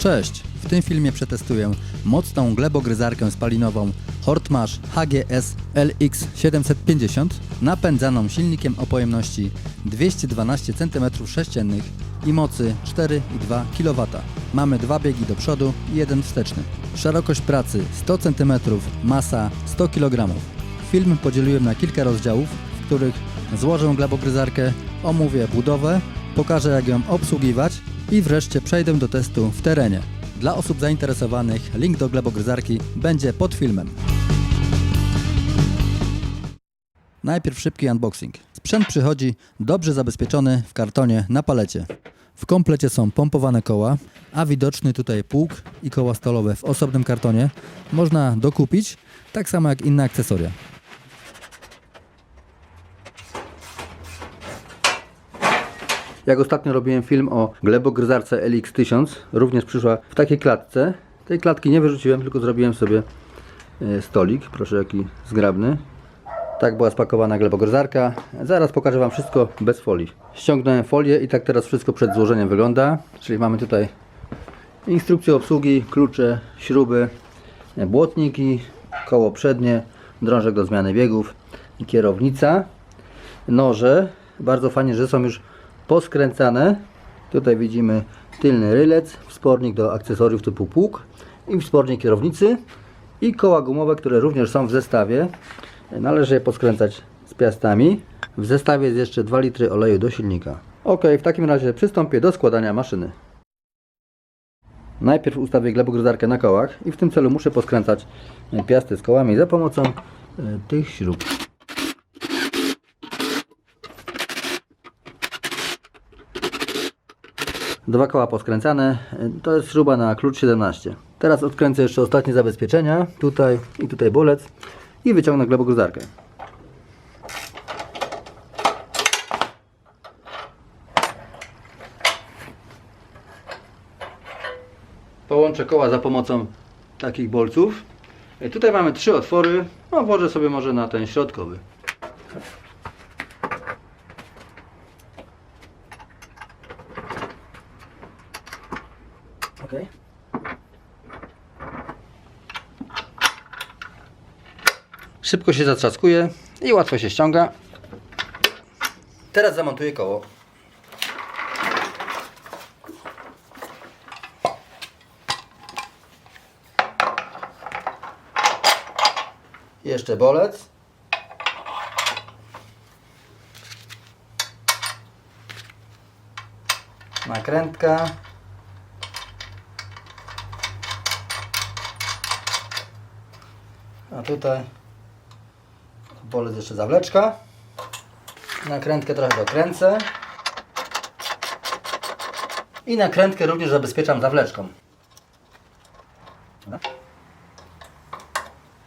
Cześć! W tym filmie przetestuję mocną glebogryzarkę spalinową Hortmarsh HGS LX750 napędzaną silnikiem o pojemności 212 cm3 i mocy 4,2 kW. Mamy dwa biegi do przodu i jeden wsteczny. Szerokość pracy 100 cm, masa 100 kg. Film podzieliłem na kilka rozdziałów, w których złożę glebogryzarkę, omówię budowę, pokażę jak ją obsługiwać i wreszcie przejdę do testu w terenie. Dla osób zainteresowanych link do glebogryzarki będzie pod filmem. Najpierw szybki unboxing. Sprzęt przychodzi dobrze zabezpieczony w kartonie na palecie. W komplecie są pompowane koła, a widoczny tutaj pług i koła stalowe w osobnym kartonie można dokupić, tak samo jak inne akcesoria. Jak ostatnio robiłem film o glebogryzarce LX1000, również przyszła w takiej klatce. Tej klatki nie wyrzuciłem, tylko zrobiłem sobie e, stolik. Proszę, jaki zgrabny. Tak była spakowana glebogryzarka. Zaraz pokażę Wam wszystko bez folii. Ściągnąłem folię i tak teraz wszystko przed złożeniem wygląda. Czyli mamy tutaj instrukcję obsługi, klucze, śruby, e, błotniki, koło przednie, drążek do zmiany biegów, kierownica, noże. Bardzo fajnie, że są już poskręcane. Tutaj widzimy tylny rylec, wspornik do akcesoriów typu pług i wspornik kierownicy i koła gumowe, które również są w zestawie. Należy je poskręcać z piastami. W zestawie jest jeszcze 2 litry oleju do silnika. Ok, w takim razie przystąpię do składania maszyny. Najpierw ustawię glebogryzarkę na kołach i w tym celu muszę poskręcać piasty z kołami za pomocą e, tych śrub. Dwa koła poskręcane, to jest śruba na klucz 17. Teraz odkręcę jeszcze ostatnie zabezpieczenia, tutaj i tutaj bolec i wyciągnę glebogryzarkę. Połączę koła za pomocą takich bolców. I Tutaj mamy trzy otwory, no włożę sobie może na ten środkowy. Ok. Szybko się zatrzaskuje i łatwo się ściąga. Teraz zamontuję koło. Jeszcze bolec. Nakrętka. A tutaj bolec jeszcze zawleczka. Nakrętkę trochę dokręcę. I nakrętkę również zabezpieczam zawleczką.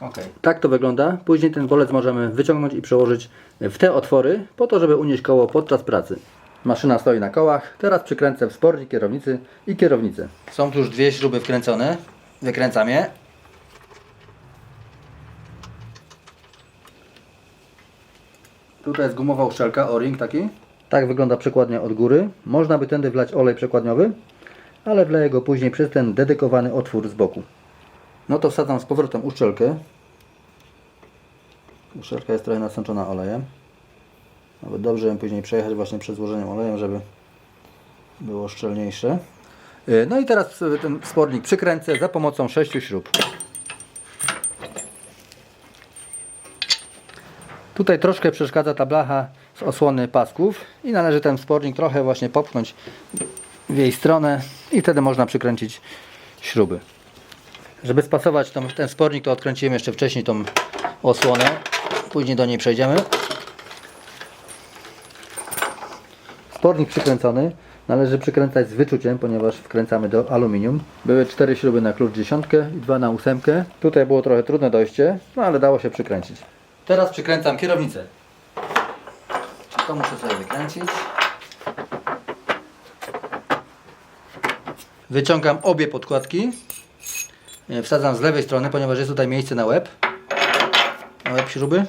Ok. Tak to wygląda. Później ten bolec możemy wyciągnąć i przełożyć w te otwory, po to, żeby unieść koło podczas pracy. Maszyna stoi na kołach. Teraz przykręcę wspornik kierownicy i kierownicę. Są tu już dwie śruby wkręcone. Wykręcam je. Tutaj jest gumowa uszczelka, o-ring taki. Tak wygląda przekładnia od góry. Można by tędy wlać olej przekładniowy, ale wleję go później przez ten dedykowany otwór z boku. No to wsadzam z powrotem uszczelkę. Uszczelka jest trochę nasączona olejem. Nawet dobrze ją później przejechać właśnie przed złożeniem olejem, żeby było szczelniejsze. Yy, No i teraz ten spornik przykręcę za pomocą sześciu śrub. Tutaj troszkę przeszkadza ta blacha z osłony pasków i należy ten spornik trochę właśnie popchnąć w jej stronę i wtedy można przykręcić śruby. Żeby spasować tą, ten spornik to odkręciłem jeszcze wcześniej tą osłonę, później do niej przejdziemy. Spornik przykręcony należy przykręcać z wyczuciem, ponieważ wkręcamy do aluminium. Były cztery śruby na klucz dziesiątkę i dwa na ósemkę. Tutaj było trochę trudne dojście, no ale dało się przykręcić. Teraz przykręcam kierownicę. To muszę sobie wykręcić. Wyciągam obie podkładki. E, Wsadzam z lewej strony, ponieważ jest tutaj miejsce na łeb. Na łeb śruby.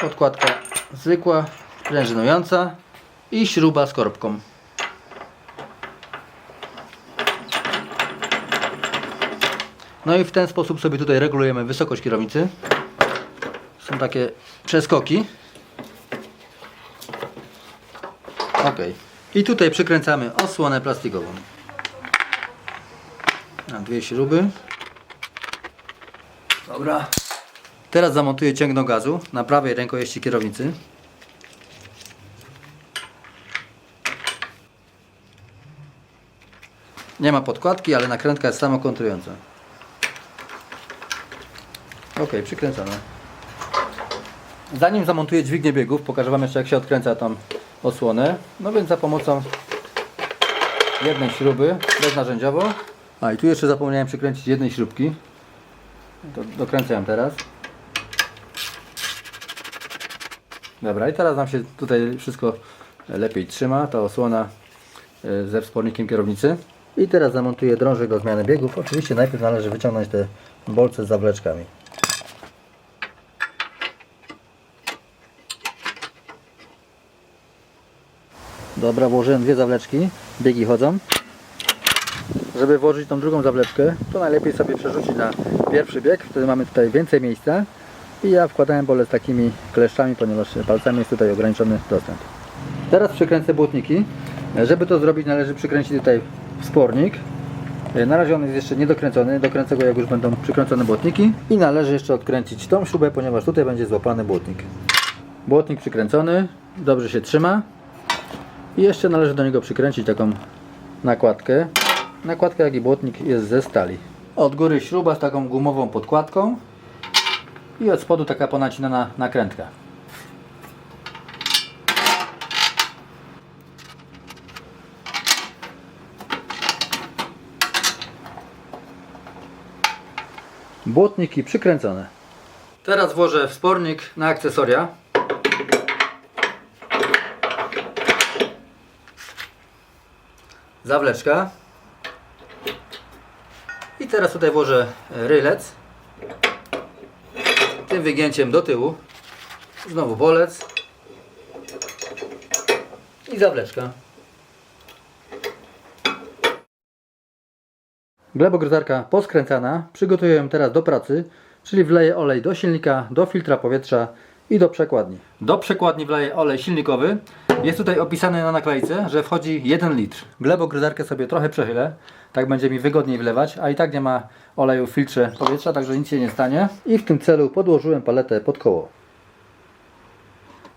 Podkładka zwykła, sprężynująca i śruba z korbką. No i w ten sposób sobie tutaj regulujemy wysokość kierownicy. Są takie przeskoki. Ok. I tutaj przykręcamy osłonę plastikową. Na dwie śruby. Dobra. Teraz zamontuję ciągno gazu na prawej rękojeści kierownicy. Nie ma podkładki, ale nakrętka jest samokontrująca. Ok, przykręcone. Zanim zamontuję dźwignię biegów, pokażę Wam jeszcze jak się odkręca tą osłonę. No więc za pomocą jednej śruby, beznarzędziowo. A i tu jeszcze zapomniałem przykręcić jednej śrubki. To dokręcę ją teraz. Dobra, i teraz nam się tutaj wszystko lepiej trzyma, ta osłona e, ze wspornikiem kierownicy. I teraz zamontuję drążek do zmiany biegów. Oczywiście najpierw należy wyciągnąć te bolce z zawleczkami. Dobra, włożyłem dwie zawleczki, biegi chodzą. Żeby włożyć tą drugą zawleczkę, to najlepiej sobie przerzucić na pierwszy bieg, wtedy mamy tutaj więcej miejsca. I ja wkładałem bolec takimi kleszczami, ponieważ palcami jest tutaj ograniczony dostęp. Teraz przykręcę błotniki. Żeby to zrobić należy przykręcić tutaj wspornik. Na razie on jest jeszcze niedokręcony, dokręcę go jak już będą przykręcone błotniki. I należy jeszcze odkręcić tą śrubę, ponieważ tutaj będzie złapany błotnik. Błotnik przykręcony, dobrze się trzyma. I jeszcze należy do niego przykręcić taką nakładkę. Nakładka jak i błotnik jest ze stali. Od góry śruba z taką gumową podkładką i od spodu taka ponacinana nakrętka. Błotniki przykręcone. Teraz włożę wspornik na akcesoria. Zawleczka. I teraz tutaj włożę rylec. Tym wygięciem do tyłu. Znowu bolec. I zawleczka. Glebogryzarka poskręcana. Przygotuję ją teraz do pracy czyli wleję olej do silnika, do filtra powietrza i do przekładni. Do przekładni wleję olej silnikowy. Jest tutaj opisane na naklejce, że wchodzi 1 litr. Glebogryzarkę sobie trochę przechylę, tak będzie mi wygodniej wlewać, a i tak nie ma oleju w filtrze powietrza, także nic się nie stanie. I w tym celu podłożyłem paletę pod koło.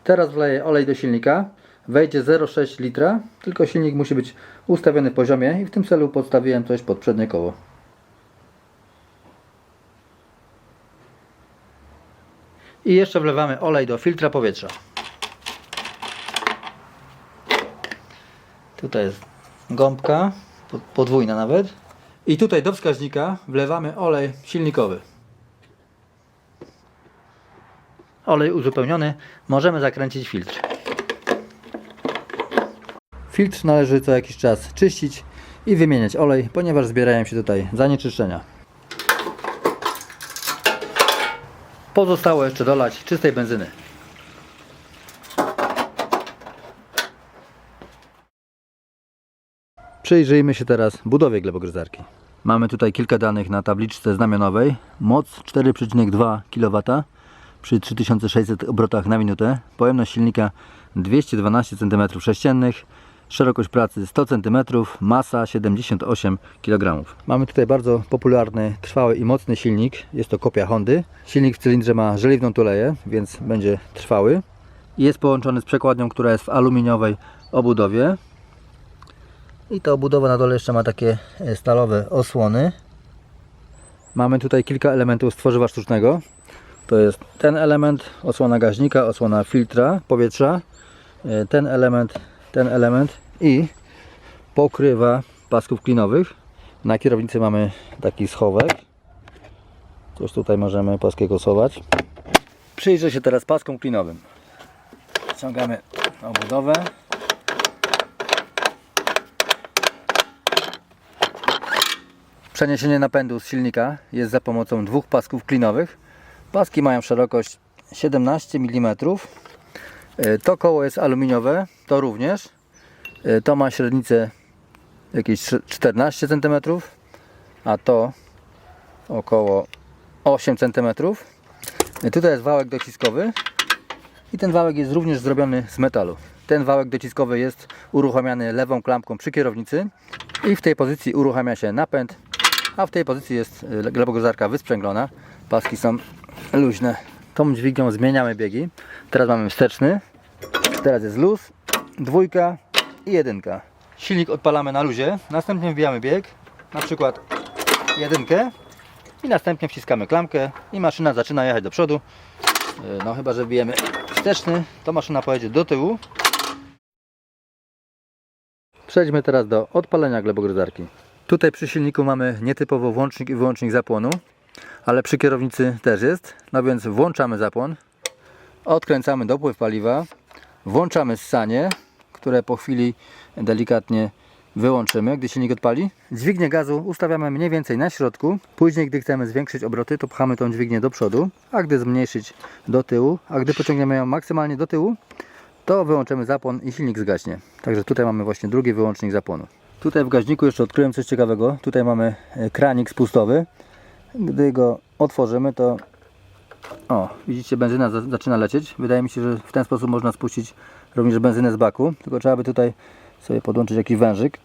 Teraz wleję olej do silnika. Wejdzie 0,6 litra, tylko silnik musi być ustawiony poziomie i w tym celu podstawiłem coś pod przednie koło. I jeszcze wlewamy olej do filtra powietrza. Tutaj jest gąbka, po- podwójna nawet. I tutaj do wskaźnika wlewamy olej silnikowy. Olej uzupełniony, możemy zakręcić filtr. Filtr należy co jakiś czas czyścić i wymieniać olej, ponieważ zbierają się tutaj zanieczyszczenia. Pozostało jeszcze dolać czystej benzyny. Przyjrzyjmy się teraz budowie glebogryzarki. Mamy tutaj kilka danych na tabliczce znamionowej. Moc 4,2 kW przy 3600 obrotach na minutę. Pojemność silnika 212 cm3. Szerokość pracy 100 cm, masa 78 kg. Mamy tutaj bardzo popularny, trwały i mocny silnik. Jest to kopia Hondy. Silnik w cylindrze ma żeliwną tuleję, więc będzie trwały. Jest połączony z przekładnią, która jest w aluminiowej obudowie. I ta obudowa na dole jeszcze ma takie e, stalowe osłony. Mamy tutaj kilka elementów tworzywa sztucznego. To jest ten element, osłona gaźnika, osłona filtra powietrza, e, ten element, ten element i pokrywa pasków klinowych. Na kierownicy mamy taki schowek. Coś tutaj możemy płaskiego schować. Przyjrzę się teraz paskom klinowym. Ściągamy obudowę. Przeniesienie napędu z silnika jest za pomocą dwóch pasków klinowych. Paski mają szerokość 17 mm. E, To koło jest aluminiowe, to również. E, To ma średnicę jakieś 14 cm, a to około 8 cm. Tutaj jest wałek dociskowy i ten wałek jest również zrobiony z metalu. Ten wałek dociskowy jest uruchamiany lewą klamką przy kierownicy i w tej pozycji uruchamia się napęd, a w tej pozycji jest y, glebogryzarka wysprzęglona. Paski są luźne. Tą dźwignią zmieniamy biegi. Teraz mamy wsteczny, teraz jest luz, dwójka i jedynka. Silnik odpalamy na luzie, następnie wbijamy bieg, na przykład jedynkę i następnie wciskamy klamkę i maszyna zaczyna jechać do przodu. Yy, No chyba, że wbijemy wsteczny, to maszyna pojedzie do tyłu. Przejdźmy teraz do odpalenia glebogryzarki. Tutaj przy silniku mamy nietypowo włącznik i wyłącznik zapłonu, ale przy kierownicy też jest. No więc włączamy zapłon, odkręcamy dopływ paliwa, włączamy ssanie, które po chwili delikatnie wyłączymy, gdy silnik odpali. Dźwignię gazu ustawiamy mniej więcej na środku. Później, gdy chcemy zwiększyć obroty, to pchamy tą dźwignię do przodu, a gdy zmniejszyć do tyłu, a gdy pociągniemy ją maksymalnie do tyłu, to wyłączymy zapłon i silnik zgaśnie. Także tutaj mamy właśnie drugi wyłącznik zapłonu. Tutaj w gaźniku jeszcze odkryłem coś ciekawego. Tutaj mamy e, kranik spustowy. Gdy go otworzymy, to o, widzicie, benzyna za- zaczyna lecieć. Wydaje mi się, że w ten sposób można spuścić również benzynę z baku. Tylko trzeba by tutaj sobie podłączyć jakiś wężyk.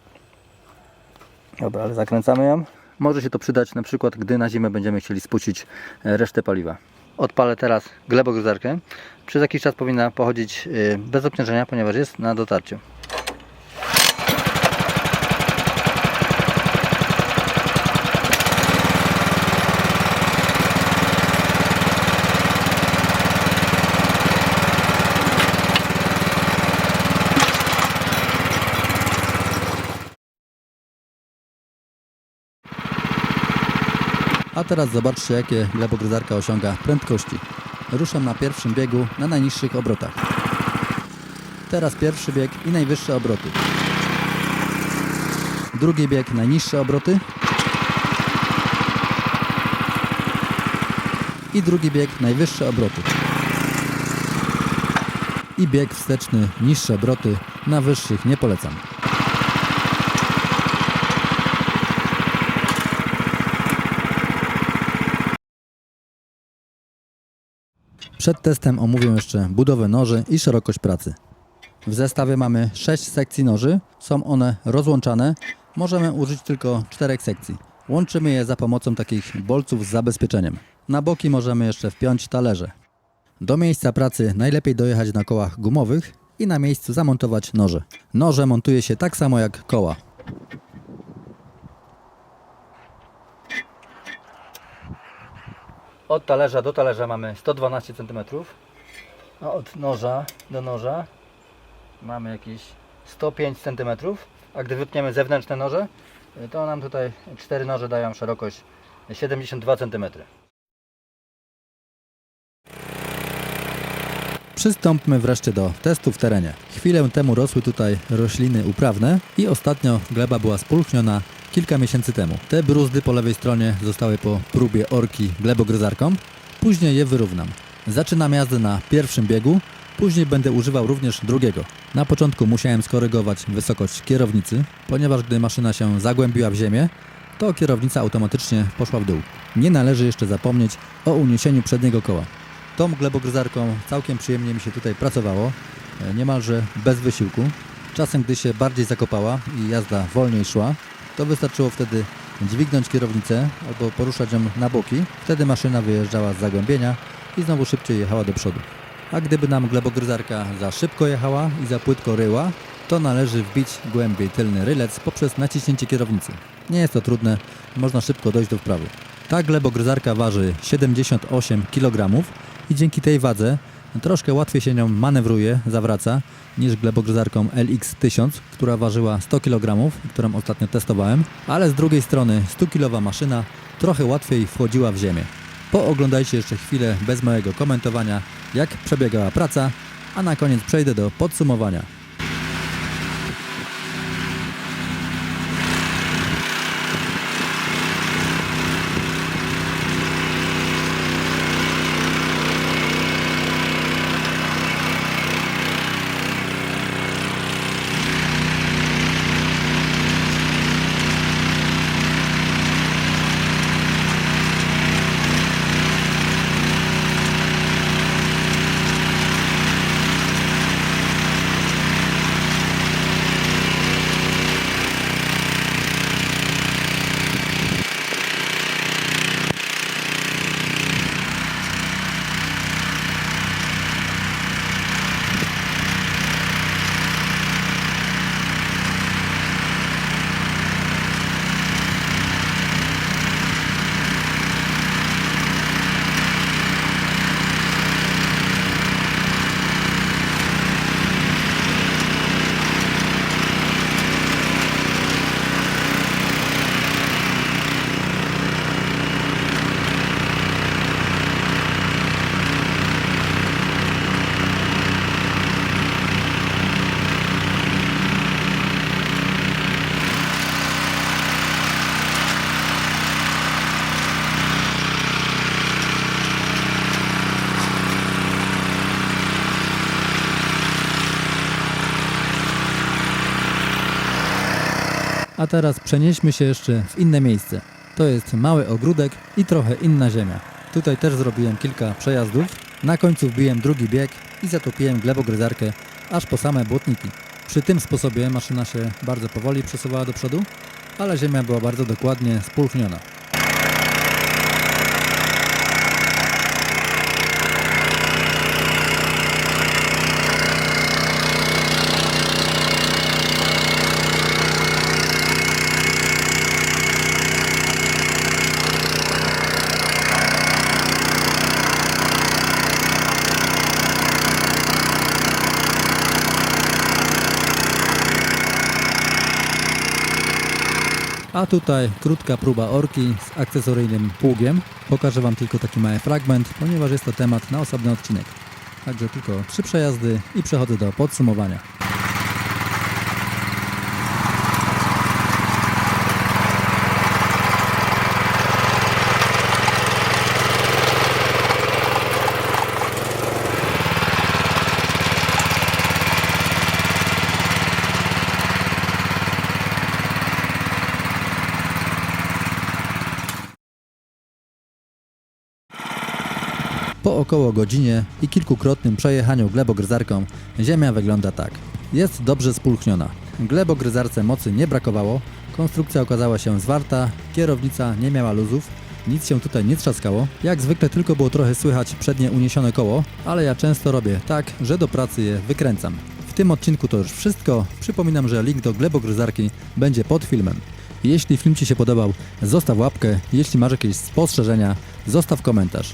Dobra, ale zakręcamy ją. Może się to przydać na przykład, gdy na zimę będziemy chcieli spuścić e, resztę paliwa. Odpalę teraz glebogryzarkę. Przez jakiś czas powinna pochodzić e, bez obciążenia, ponieważ jest na dotarciu. A teraz zobaczcie, jakie glebogryzarka osiąga prędkości. Ruszam na pierwszym biegu na najniższych obrotach. Teraz pierwszy bieg i najwyższe obroty. Drugi bieg najniższe obroty. I drugi bieg najwyższe obroty. I bieg wsteczny niższe obroty, na wyższych nie polecam. Przed testem omówię jeszcze budowę noży i szerokość pracy. W zestawie mamy 6 sekcji noży, są one rozłączane, możemy użyć tylko 4 sekcji. Łączymy je za pomocą takich bolców z zabezpieczeniem. Na boki możemy jeszcze wpiąć talerze. Do miejsca pracy najlepiej dojechać na kołach gumowych i na miejscu zamontować noże. Noże montuje się tak samo jak koła. Od talerza do talerza mamy 112 cm, a od noża do noża mamy jakieś 105 cm, a gdy wypniemy zewnętrzne noże, to nam tutaj cztery noże dają szerokość 72 cm. Przystąpmy wreszcie do testu w terenie. Chwilę temu rosły tutaj rośliny uprawne i ostatnio gleba była spulchniona kilka miesięcy temu. Te bruzdy po lewej stronie zostały po próbie orki glebogryzarką, później je wyrównam. Zaczynam jazdę na pierwszym biegu, później będę używał również drugiego. Na początku musiałem skorygować wysokość kierownicy, ponieważ gdy maszyna się zagłębiła w ziemię, to kierownica automatycznie poszła w dół. Nie należy jeszcze zapomnieć o uniesieniu przedniego koła. Tą glebogryzarką całkiem przyjemnie mi się tutaj pracowało, e, niemalże bez wysiłku. Czasem, gdy się bardziej zakopała i jazda wolniej szła, to wystarczyło wtedy dźwignąć kierownicę albo poruszać ją na boki. Wtedy maszyna wyjeżdżała z zagłębienia i znowu szybciej jechała do przodu. A gdyby nam glebogryzarka za szybko jechała i za płytko ryła, to należy wbić głębiej tylny rylec poprzez naciśnięcie kierownicy. Nie jest to trudne, można szybko dojść do wprawy. Ta glebogryzarka waży 78 kg i dzięki tej wadze troszkę łatwiej się nią manewruje, zawraca niż glebogryzarką LX1000, która ważyła 100 kg, którą ostatnio testowałem, ale z drugiej strony 100 kg maszyna trochę łatwiej wchodziła w ziemię. Pooglądajcie jeszcze chwilę bez mojego komentowania, jak przebiegała praca, a na koniec przejdę do podsumowania. Teraz przenieśmy się jeszcze w inne miejsce. To jest mały ogródek i trochę inna ziemia. Tutaj też zrobiłem kilka przejazdów. Na końcu wbiłem drugi bieg i zatopiłem glebogryzarkę aż po same błotniki. Przy tym sposobie maszyna się bardzo powoli przesuwała do przodu, ale ziemia była bardzo dokładnie spulchniona. A tutaj krótka próba orki z akcesoryjnym pługiem. Pokażę Wam tylko taki mały fragment, ponieważ jest to temat na osobny odcinek. Także tylko trzy przejazdy i przechodzę do podsumowania. Około godzinie i kilkukrotnym przejechaniu glebogryzarką ziemia wygląda tak. Jest dobrze spulchniona. Glebogryzarce mocy nie brakowało, konstrukcja okazała się zwarta, kierownica nie miała luzów, nic się tutaj nie trzaskało. Jak zwykle tylko było trochę słychać przednie uniesione koło, ale ja często robię tak, że do pracy je wykręcam. W tym odcinku to już wszystko. Przypominam, że link do glebogryzarki będzie pod filmem. Jeśli film Ci się podobał, zostaw łapkę. Jeśli masz jakieś spostrzeżenia, zostaw komentarz.